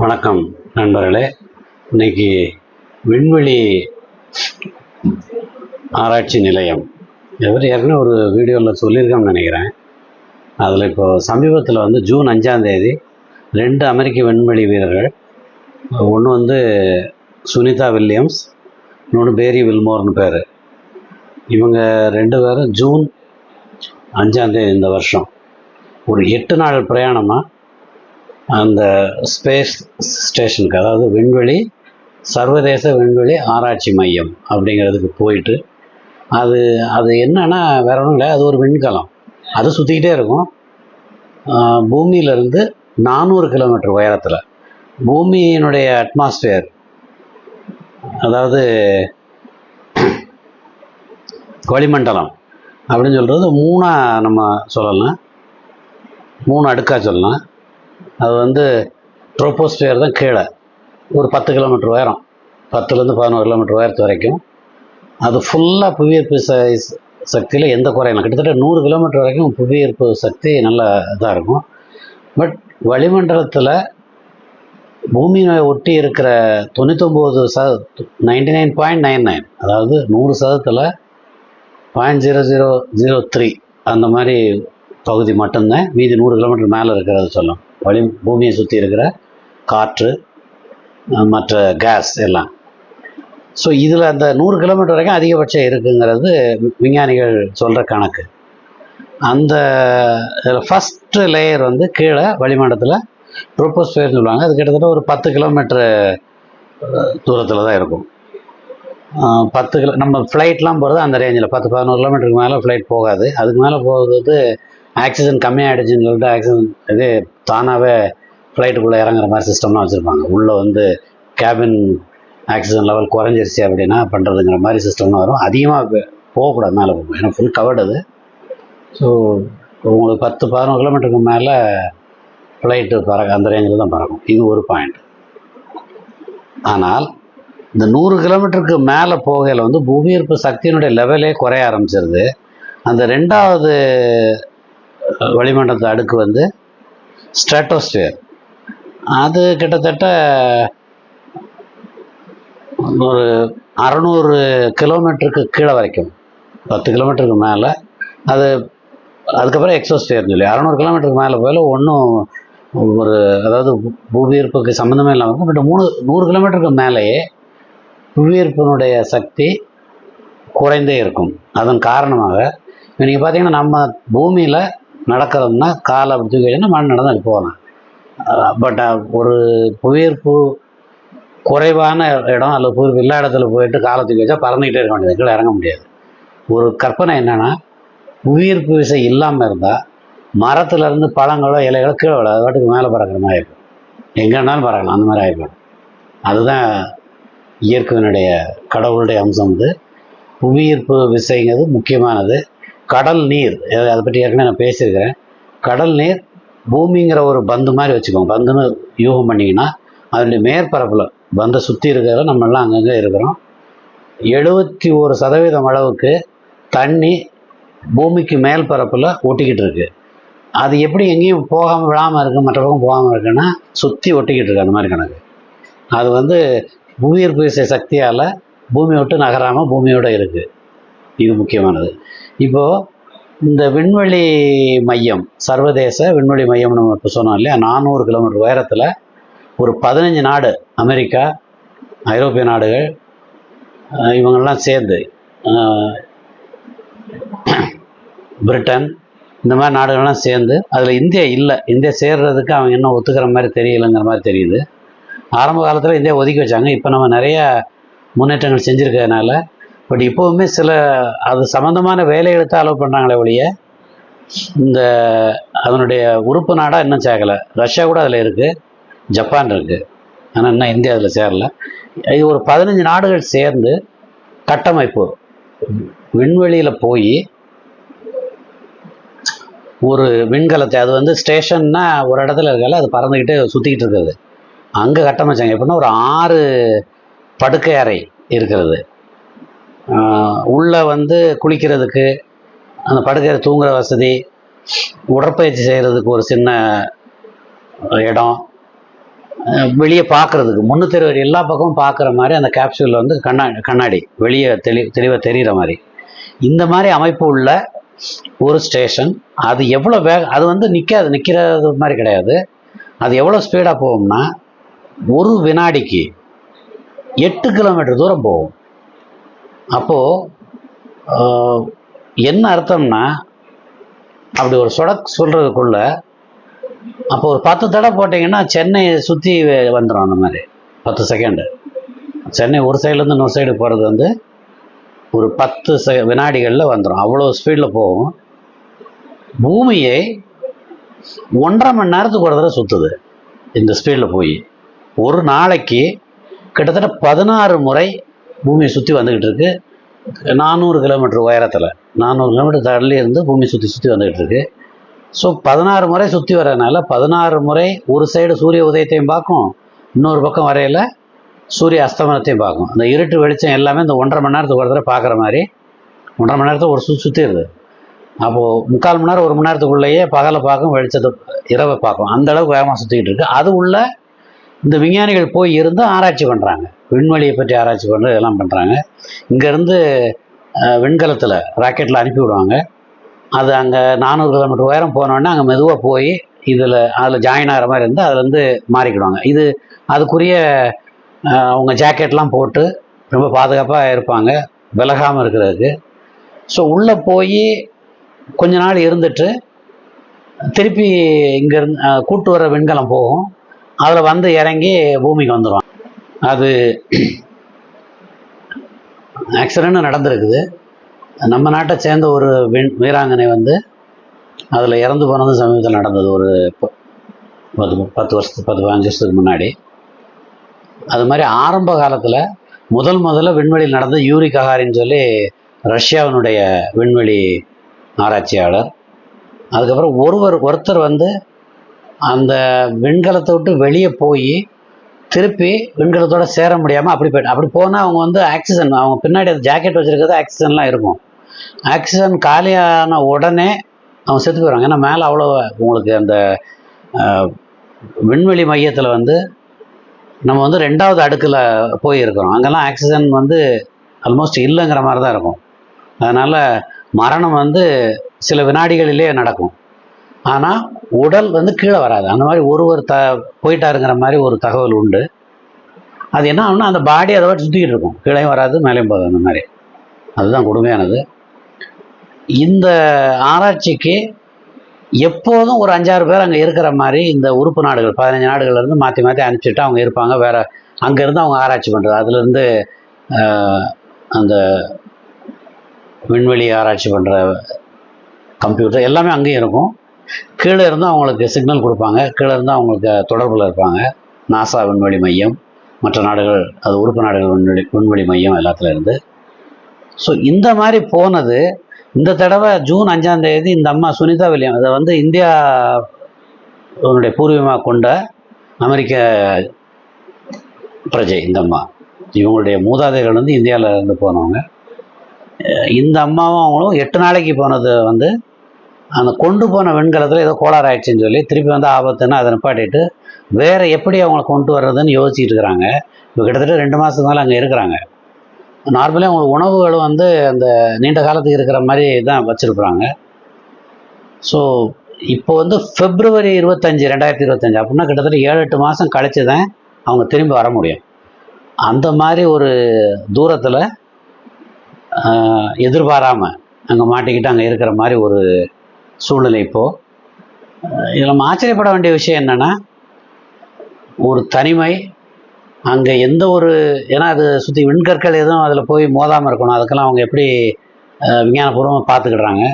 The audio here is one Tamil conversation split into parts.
வணக்கம் நண்பர்களே. இன்னைக்கு விண்வெளி ஆராய்ச்சி நிலையம். எவர் ஏற்கனவே ஒரு வீடியோவில் சொல்லியிருக்கோம்னு நினைக்கிறேன். அதில் இப்போ சமீபத்தில் வந்து ஜூன் அஞ்சாம் தேதி ரெண்டு அமெரிக்க விண்வெளி வீரர்கள் ஒன்று வந்து சுனிதா வில்லியம்ஸ் இன்னொன்று பேரி வில்மோர்னு பேர். இவங்க ரெண்டு பேரும் ஜூன் அஞ்சாந்தேதி இந்த வருஷம். ஒரு எட்டு நாள் பிரயாணமாக அந்த ஸ்பேஸ் ஸ்டேஷனுக்கு அதாவது விண்வெளி சர்வதேச விண்வெளி ஆராய்ச்சி மையம் அப்படிங்கிறதுக்கு போயிட்டு அது அது என்னன்னா வேற ஒன்றும் இல்லை அது ஒரு விண்கலம். அது சுற்றிக்கிட்டே இருக்கும். பூமியிலேருந்து நானூறு கிலோமீட்டர் உயரத்தில். பூமியினுடைய அட்மாஸ்பியர் அதாவது வளிமண்டலம் அப்படின்னு சொல்கிறது மூணாக நம்ம சொல்லலாம். மூணு அடுக்காக சொல்லலாம். அது வந்து ட்ரோபோஸ்பியர் தான் கீழே. ஒரு பத்து கிலோமீட்டர் உயரம். பத்துலேருந்து பதினோரு கிலோமீட்டர் உயரத்து வரைக்கும். அது ஃபுல்லாக புவியீர்ப்பு ச- சக்தியில் எந்த குறையும் கிட்டத்தட்ட நூறு கிலோமீட்டர் வரைக்கும் புவியீர்ப்பு சக்தி நல்ல இதாக இருக்கும். பட் வளிமண்டலத்தில் பூமியை ஒட்டி இருக்கிற தொண்ணூத்தொம்பது சத ninety nine point nine nine அதாவது நூறு சதத்தில் point zero zero zero three அந்த மாதிரி பகுதி மட்டும்தான். மீதி நூறு கிலோமீட்டர் மேலே இருக்கிறது சொல்லும். வளி பூமியை சுற்றி இருக்கிற காற்று மற்ற கேஸ் எல்லாம். ஸோ இதில் அந்த நூறு கிலோமீட்டர் வரைக்கும் அதிகபட்சம் இருக்குங்கிறது விஞ்ஞானிகள் சொல்கிற கணக்கு. அந்த ஃபஸ்ட்டு லேயர் வந்து கீழே வளிமண்டலத்தில் ட்ரோபோஸ்பியர்னு சொல்லுவாங்க. அது கிட்டத்தட்ட ஒரு பத்து கிலோமீட்டர் தூரத்தில் தான் இருக்கும். பத்து கிலோ நம்ம ஃப்ளைட்லாம் போகிறது அந்த ரேஞ்சில் பத்து பதினோரு கிலோமீட்டருக்கு மேலே ஃப்ளைட் போகாது. அதுக்கு மேலே போகிறது ஆக்சிஜன் கம்மியாகிடுச்சுன்னு சொல்லிட்டு ஆக்சிஜன் இது தானாகவே ஃப்ளைட்டுக்குள்ளே இறங்குற மாதிரி சிஸ்டம்லாம் வச்சுருப்பாங்க. உள்ளே வந்து கேபின் ஆக்சிஜன் லெவல் குறைஞ்சிருச்சு அப்படின்னா பண்ணுறதுங்கிற மாதிரி சிஸ்டம்லாம் வரும். அதிகமாக போகக்கூடாது மேலே போகும் ஏன்னா ஃபுல் கவர்டு அது. ஸோ உங்களுக்கு பத்து பதினோரு கிலோமீட்டருக்கு மேலே ஃப்ளைட்டு பறக்க அந்த ரேஞ்சில் தான் பறக்கும். இது ஒரு பாயிண்ட் ஆனால் இந்த நூறு கிலோமீட்டருக்கு மேலே போகையில் வந்து புவியீர்ப்பு சக்தியினுடைய லெவலே குறைய ஆரம்பிச்சிருது. அந்த ரெண்டாவது வளிமண்டலத்து அடுக்கு வந்து ஸ்ட்ராட்டோஸ்பியர் அது கிட்டத்தட்ட ஒரு அறநூறு கிலோமீட்டருக்கு கீழே வரைக்கும். பத்து கிலோமீட்டருக்கு மேலே. அது அதுக்கப்புறம் எக்ஸோஸ்பியர்னு சொல்லி. அறநூறு கிலோமீட்டருக்கு மேலே போயில ஒன்றும் ஒரு அதாவது புவியீர்ப்புக்கு சம்மந்தமே இல்லாமல் இருக்கும். பட் மூணு நூறு கிலோமீட்டருக்கு மேலேயே புவியீர்ப்பினுடைய சக்தி குறைந்தே இருக்கும். அதன் காரணமாக நீங்கள் பார்த்தீங்கன்னா நம்ம பூமியில் நடக்கிறதுனா காலை அப்படி தூக்கி வச்சோன்னா மண் நடந்து போகலாம். பட் ஒரு புவியீர்ப்பு குறைவான இடம் அல்லது புவியீர்ப்பு இல்லாத இடத்துல போயிட்டு காலை தூக்கி வச்சா பறந்துக்கிட்டே இருக்க வேண்டியது கீழே இறங்க முடியாது. ஒரு கற்பனை என்னென்னா புவியீர்ப்பு விசை இல்லாமல் இருந்தால் மரத்துலேருந்து பழங்களோ இலைகளோ கீழே விட அது மேலே பறக்கிற மாதிரி ஆகிடும் எங்கே பறக்கலாம் அந்த மாதிரி ஆகிடும் அதுதான் இயற்கையினுடைய கடவுளுடைய அம்சம் வந்து புவியீர்ப்பு விசைங்கிறது முக்கியமானது. கடல் நீர் அதை அதை பற்றி ஏற்கனவே நான் பேசியிருக்கிறேன். கடல் நீர் பூமிங்கிற ஒரு பந்து மாதிரி வச்சுக்கோங்க. பந்துன்னு யூகம் பண்ணிங்கன்னா அதனுடைய மேற்பரப்பில் பந்தை சுற்றி இருக்கிறத நம்மெல்லாம் அங்கங்கே இருக்கிறோம். எழுபத்தி ஒரு சதவீதம் அளவுக்கு தண்ணி பூமிக்கு மேல் பரப்பில் ஒட்டிக்கிட்டு இருக்கு. அது எப்படி எங்கேயும் போகாமல் விழாமல் இருக்குது மற்ற பக்கம் போகாமல் இருக்குன்னா சுற்றி ஒட்டிக்கிட்டு இருக்கு அந்த மாதிரி கணக்கு. அது வந்து புவியீர்ப்பு விசை சக்தியால் பூமி விட்டு நகராமல் பூமியோட இருக்குது இது முக்கியமானது. இப்போது இந்த விண்வெளி மையம் சர்வதேச விண்வெளி மையம் நம்ம இப்போ சொன்னோம் இல்லையா? நானூறு கிலோமீட்டர் உயரத்தில் ஒரு பதினஞ்சு நாடு அமெரிக்கா ஐரோப்பிய நாடுகள் இவங்கெல்லாம் சேர்ந்து பிரிட்டன் இந்த மாதிரி நாடுகள்லாம் சேர்ந்து அதில் இந்தியா இல்லை. இந்தியா சேர்றதுக்கு அவங்க இன்னும் ஒத்துக்கிற மாதிரி தெரியலைங்கிற மாதிரி தெரியுது. ஆரம்ப காலத்தில் இந்தியா ஒதுக்கி வச்சாங்க. இப்போ நம்ம நிறைய முன்னேற்றங்கள் செஞ்சுருக்கிறதுனால பட் இப்போவுமே சில அது சம்மந்தமான வேலையை தான் அலோவ் பண்ணுறாங்களே ஒழிய இந்த அதனுடைய உறுப்பு நாடாக இன்னும் சேர்க்கலை. ரஷ்யா கூட அதில் இருக்குது ஜப்பான் இருக்குது ஆனால் இன்னும் இந்தியா அதில் சேரல. இது ஒரு பதினஞ்சு நாடுகள் சேர்ந்து கட்டமைப்பு விண்வெளியில் போய் ஒரு விண்கலத்தை அது வந்து ஸ்டேஷன்னா ஒரு இடத்துல இருக்கல அது பறந்துக்கிட்டு சுற்றிக்கிட்டு இருக்கிறது அங்கே கட்டமைச்சாங்க. எப்படின்னா ஒரு ஆறு படுக்கை அறை இருக்கிறது. உள்ளே வந்து குளிக்கிறதுக்கு அந்த படுக்கை தூங்குற வசதி உடற்பயிற்சி செய்கிறதுக்கு ஒரு சின்ன இடம் வெளியே பார்க்குறதுக்கு முன்னூற்றி இருபது எல்லா பக்கமும் பார்க்குற மாதிரி அந்த கேப்சூலில் வந்து கண்ணா கண்ணாடி வெளியே தெளி தெளிவாக தெரிகிற மாதிரி. இந்த மாதிரி அமைப்பு உள்ள ஒரு ஸ்டேஷன் அது எவ்வளோ வேக அது வந்து நிற்காது நிற்கிறது மாதிரி கிடையாது. அது எவ்வளோ ஸ்பீடாக போகும்னா ஒரு வினாடிக்கு எட்டு கிலோமீட்டர் தூரம் போகும். அப்போது என்ன அர்த்தம்னா அப்படி ஒரு சொடக் சொல்கிறதுக்குள்ள அப்போ ஒரு பத்து தடவை போட்டிங்கன்னா சென்னையை சுற்றி வந்துடும் அந்த மாதிரி பத்து செகண்டு சென்னை ஒரு சைட்லேருந்து இன்னொரு சைடு போகிறது வந்து ஒரு பத்து செ வினாடிகளில் வந்துடும் அவ்வளோ ஸ்பீடில் போகும். பூமியை ஒன்றரை மணி நேரத்துக்கு ஒரு தடவை சுற்றுது இந்த ஸ்பீடில் போய். ஒரு நாளைக்கு கிட்டத்தட்ட பதினாறு முறை பூமியை சுற்றி வந்துக்கிட்டு இருக்கு. நானூறு கிலோமீட்டர் உயரத்தில். நானூறு கிலோமீட்டர் தள்ளி இருந்து பூமி சுற்றி சுற்றி வந்துக்கிட்டு இருக்கு. ஸோ பதினாறு முறை சுற்றி வரதுனால பதினாறு முறை ஒரு சைடு சூரிய உதயத்தையும் பார்க்கும் இன்னொரு பக்கம் வரையில் சூரிய அஸ்தமனத்தையும் பார்க்கும். அந்த இருட்டு வெளிச்சம் எல்லாமே இந்த ஒன்றரை மணி நேரத்துக்கு ஒரு தடவை பார்க்குற மாதிரி ஒன்றரை மணி நேரத்துக்கு ஒரு சு சுற்றிடுது அப்போது முக்கால் மணி நேரம் ஒரு மணி நேரத்துக்குள்ளேயே பகலை பார்க்கும் வெளிச்சத்தை இரவை பார்க்கும். அந்த அளவுக்கு வேகமாக சுற்றிக்கிட்டு இருக்கு. அது உள்ள இந்த விஞ்ஞானிகள் போய் இருந்து ஆராய்ச்சி பண்ணுறாங்க விண்வெளியை பற்றி ஆராய்ச்சி பண்ணுறது இதெல்லாம் பண்ணுறாங்க இங்கேருந்து விண்கலத்தில் ராக்கெட்டில் அனுப்பி விடுவாங்க. அது அங்கே நானூறு கிலோமீட்டர் உயரம் போனோடனே அங்கே மெதுவாக போய் இதில் அதில் ஜாயின் ஆகிற மாதிரி இருந்து அதுலேருந்து மாறிக்கிடுவாங்க. இது அதுக்குரிய அவங்க ஜாக்கெட்லாம் போட்டு ரொம்ப பாதுகாப்பாக இருப்பாங்க. விலகாமல் இருக்கிறதுக்கு. ஸோ உள்ளே போய் கொஞ்ச நாள் இருந்துட்டு திருப்பி இங்கேருந்து கூட்டு வர விண்கலம் போகும். அதில் வந்து இறங்கி பூமிக்கு வந்துடுவாங்க அது ஆக்சிடென்ட் நடந்திருக்குது. நம்ம நாட்டை சேர்ந்த ஒரு விண் வீராங்கனை வந்து அதில் இறந்து போனது சமீபத்தில் நடந்தது. ஒரு ப- பத்து பத்து வருஷத்துக்கு பத்து பதினஞ்சு வருஷத்துக்கு முன்னாடி. அது மாதிரி ஆரம்ப காலத்தில் முதல் முதல்ல விண்வெளியில் நடந்த யூரி ககாரின்னு சொல்லி ரஷ்யாவினுடைய விண்வெளி ஆராய்ச்சியாளர். அதுக்கப்புறம் ஒருவர் ஒருத்தர் வந்து அந்த விண்கலத்தை விட்டு வெளியே போய் திருப்பி விண்கலத்தோட சேர முடியாமல் அப்படி போய்ட்டு அப்படி போனால் அவங்க வந்து ஆக்சிஜன் அவங்க பின்னாடி அந்த ஜாக்கெட் வச்சுருக்கிறது ஆக்சிஜன்லாம் இருக்கும். ஆக்சிஜன் காலியான உடனே அவங்க செத்து போயிடுவாங்க. ஏன்னா மேலே அவ்வளோ உங்களுக்கு அந்த விண்வெளி மையத்தில் வந்து நம்ம வந்து ரெண்டாவது அடுக்கில் போயிருக்கிறோம். அங்கெல்லாம் ஆக்சிஜன் வந்து ஆல்மோஸ்ட் இல்லைங்கிற மாதிரி தான் இருக்கும். அதனால் மரணம் வந்து சில வினாடிகளிலே நடக்கும். ஆனால் உடல் வந்து கீழே வராது. அந்த மாதிரி ஒருவர் த போயிட்டாருங்கிற மாதிரி ஒரு தகவல் உண்டு. அது என்ன ஆகும்னா அந்த பாடி அதை சுற்றிக்கிட்டு இருக்கும். கீழேயும் வராது மேலேயும் போகாது அந்த மாதிரி. அதுதான் கொடுமையானது. இந்த ஆராய்ச்சிக்கு எப்போதும் ஒரு அஞ்சாறு பேர் அங்கே இருக்கிற மாதிரி இந்த உறுப்பு நாடுகள் பதினஞ்சு நாடுகள்லேருந்து மாற்றி மாற்றி அனுப்பிச்சிட்டு அவங்க இருப்பாங்க. வேறு அங்கேருந்து அவங்க ஆராய்ச்சி பண்ணுறது அதுலேருந்து அந்த விண்வெளி ஆராய்ச்சி பண்ணுற கம்ப்யூட்டர் எல்லாமே அங்கேயும் இருக்கும். கீழே இருந்து அவங்களுக்கு சிக்னல் கொடுப்பாங்க. கீழே இருந்து அவங்களுக்கு தொடர்பில் இருப்பாங்க. நாசா விண்வெளி மையம் மற்ற நாடுகள் அது உறுப்பு நாடுகள் விண்வெளி விண்வெளி மையம் எல்லாத்துல இருந்து. ஸோ இந்த மாதிரி போனது இந்த தடவை ஜூன் அஞ்சாம் தேதி இந்த அம்மா சுனிதா வில்லியம் அதை வந்து இந்தியா உன்னுடைய பூர்வீகமாக கொண்ட அமெரிக்க பிரஜை இந்த அம்மா. இவங்களுடைய மூதாதைகள் வந்து இந்தியாவில் இருந்து போனவங்க. இந்த அம்மாவும் அவங்களும் எட்டு நாளைக்கு போனது வந்து அந்த கொண்டு போன வெண்கலத்தில் ஏதோ கோளாறு ஆயிடுச்சுன்னு சொல்லி திருப்பி வந்து ஆபத்துன்னு அதை நிப்பாட்டிட்டு வேறு எப்படி அவங்கள கொண்டு வர்றதுன்னு யோசிச்சுட்டு இருக்கிறாங்க. இப்போ கிட்டத்தட்ட ரெண்டு மாதத்துக்கு மேலே அங்கே இருக்கிறாங்க. நார்மலாக அவங்களுக்கு உணவுகளும் வந்து அந்த நீண்ட காலத்துக்கு இருக்கிற மாதிரி தான் வச்சுருக்குறாங்க. ஸோ இப்போ வந்து பிப்ரவரி இருபத்தஞ்சி ரெண்டாயிரத்தி இருபத்தஞ்சி அப்படின்னா கிட்டத்தட்ட ஏழு எட்டு மாதம் கழித்து தான் அவங்க திரும்பி வர முடியும். அந்த மாதிரி ஒரு தூரத்தில் எதிர்பாராமல் அங்கே மாட்டிக்கிட்டு அங்கே இருக்கிற மாதிரி ஒரு சூழ்நிலை இப்போது இதில் நம்ம ஆச்சரியப்பட வேண்டிய விஷயம் என்னென்னா ஒரு தனிமை அங்கே எந்த ஒரு ஏன்னா அது சுற்றி விண்கற்கள் எதுவும் அதில் போய் மோதாமல் இருக்கணும். அதுக்கெல்லாம் அவங்க எப்படி விஞ்ஞானபூர்வமாக பார்த்துக்கிடுறாங்க.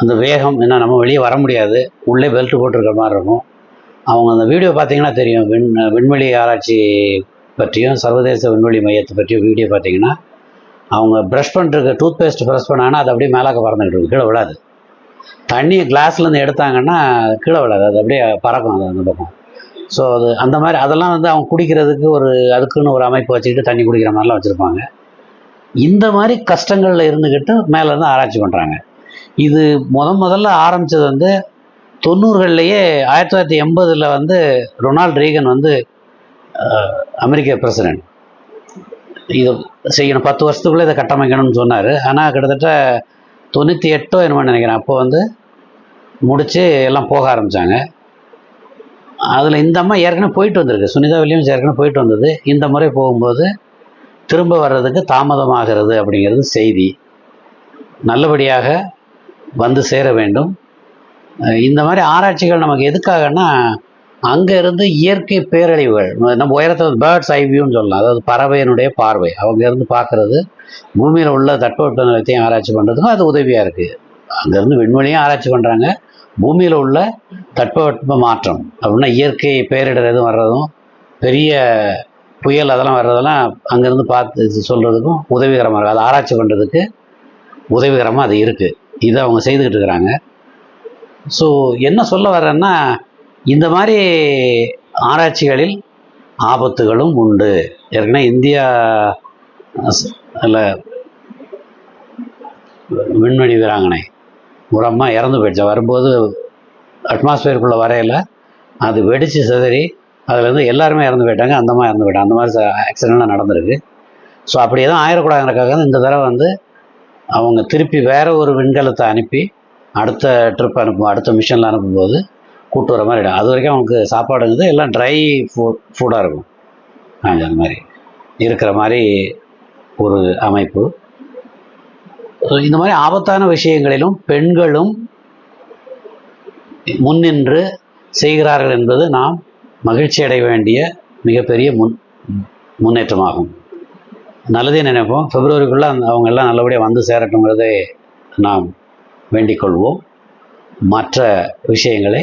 அந்த வேகம் என்ன நம்ம வெளியே வர முடியாது. உள்ளே பெல்ட் போட்டிருக்கிற மாதிரி இருக்கும். அவங்க அந்த வீடியோ பார்த்தீங்கன்னா தெரியும். விண் விண்வெளி ஆராய்ச்சி பற்றியும் சர்வதேச விண்வெளி மையத்தை பற்றியும் வீடியோ பார்த்தீங்கன்னா அவங்க ப்ரஷ் பண்ணுறக்கு டூத் பேஸ்ட் ப்ரஷ் பண்ணாங்கன்னா அது அப்படியே மேலாக்க பறந்துக்கிட்டு இருக்கும். கீழே விழாது. தண்ணியை கிளாஸ்லேருந்து எடுத்தாங்கன்னா கீழே விழாது. அது அப்படியே பறக்கும் அது அந்த பக்கம். ஸோ அது அந்த மாதிரி அதெல்லாம் வந்து அவங்க குடிக்கிறதுக்கு ஒரு அதுக்குன்னு ஒரு அமைப்பு வச்சுக்கிட்டு தண்ணி குடிக்கிற மாதிரிலாம் வச்சுருப்பாங்க. இந்த மாதிரி கஷ்டங்களில் இருந்துக்கிட்டு மேலேருந்து ஆராய்ச்சி பண்ணுறாங்க இது முத முதல்ல ஆரம்பித்தது வந்து தொண்ணூறுகள்லேயே ஆயிரத்தி தொள்ளாயிரத்தி எண்பதில் வந்து ரொனால்ட் ரீகன் வந்து அமெரிக்க பிரசிடென்ட். இது செய்யணும். பத்து வருஷத்துக்குள்ளே இதை கட்டமைக்கணும்னு சொன்னார். ஆனால் கிட்டத்தட்ட தொண்ணூற்றி எட்டோ என்னமோ நினைக்கிறேன். அப்போ வந்து முடித்து எல்லாம் போக ஆரம்பித்தாங்க அதில் இந்த அம்மா ஏற்கனவே போயிட்டு வந்திருக்கு. சுனிதா வில்லியம்ஸ் ஏற்கனவே போயிட்டு வந்தது. இந்த முறை போகும்போது திரும்ப வர்றதுக்கு தாமதமாகிறது அப்படிங்கிறது செய்தி. நல்லபடியாக வந்து சேர வேண்டும். இந்த மாதிரி ஆராய்ச்சிகள் நமக்கு எதுக்காகன்னா அங்கே இருந்து இயற்கை பேரழிவுகள் நம்ம உயரத்தில் பேர்ட்ஸ் ஐ வியூன்னு சொல்லலாம். அதாவது பறவையினுடைய பார்வை. அவங்க இருந்து பார்க்குறது பூமியில் உள்ள தட்பவெப்ப நிலத்தையும் ஆராய்ச்சி பண்ணுறதுக்கும் அது உதவியாக இருக்குது அங்கேருந்து விண்வெளியும் ஆராய்ச்சி பண்ணுறாங்க பூமியில் உள்ள தட்பவெப்ப மாற்றம் அப்படின்னா இயற்கை பேரிடர் எதுவும் வர்றதும் பெரிய புயல் அதெல்லாம் வர்றதெல்லாம் அங்கேருந்து பார்த்து சொல்கிறதுக்கும் உதவிகரமாக இருக்குது அதை ஆராய்ச்சி பண்ணுறதுக்கு உதவிகரமாக அது இருக்குது இதை அவங்க செய்துக்கிட்டு இருக்கிறாங்க. ஸோ என்ன சொல்ல வர்றேன்னா இந்த மாதிரி ஆராய்ச்சிகளில் ஆபத்துகளும் உண்டு. ஏற்கனவே இந்தியா இல்லை விண்வெளி வீராங்கனை ஒரு அம்மா இறந்து போயிடுச்சு. வரும்போது அட்மாஸ்பியருக்குள்ளே வரையில். அது வெடித்து சிதறி அதுலேருந்து எல்லாருமே இறந்து போயிட்டாங்க. அந்த மாதிரி இறந்து போயிட்டாங்க. அந்த மாதிரி ஆக்சிடெண்ட்லாம் நடந்திருக்கு. ஸோ அப்படி எதுவும் ஆயிடக்கூடாதுங்கிறக்காக தான் இந்த தடவை வந்து அவங்க திருப்பி வேற ஒரு விண்கலத்தை அனுப்பி அடுத்த ட்ரிப் அனுப்பும் அடுத்த மிஷனில் அனுப்பும்போது கூட்டு வர மாதிரி அது வரைக்கும் அவனுக்கு சாப்பாடுங்கிறது எல்லாம் ட்ரை ஃபுட் ஃபுட்டாக இருக்கும். அந்த மாதிரி இருக்கிற மாதிரி ஒரு அமைப்பு. இந்த மாதிரி ஆபத்தான விஷயங்களிலும் பெண்களும் முன்னின்று செய்கிறார்கள் என்பது நாம் மகிழ்ச்சி அடைய வேண்டிய மிகப்பெரிய முன் முன்னேற்றமாகும். நல்லதே நினைப்போம். பிப்ரவரிக்குள்ளே அந்த அவங்க எல்லாம் நல்லபடியாக வந்து சேரட்டுங்கிறதை நாம் வேண்டிக் கொள்வோம். மற்ற விஷயங்களை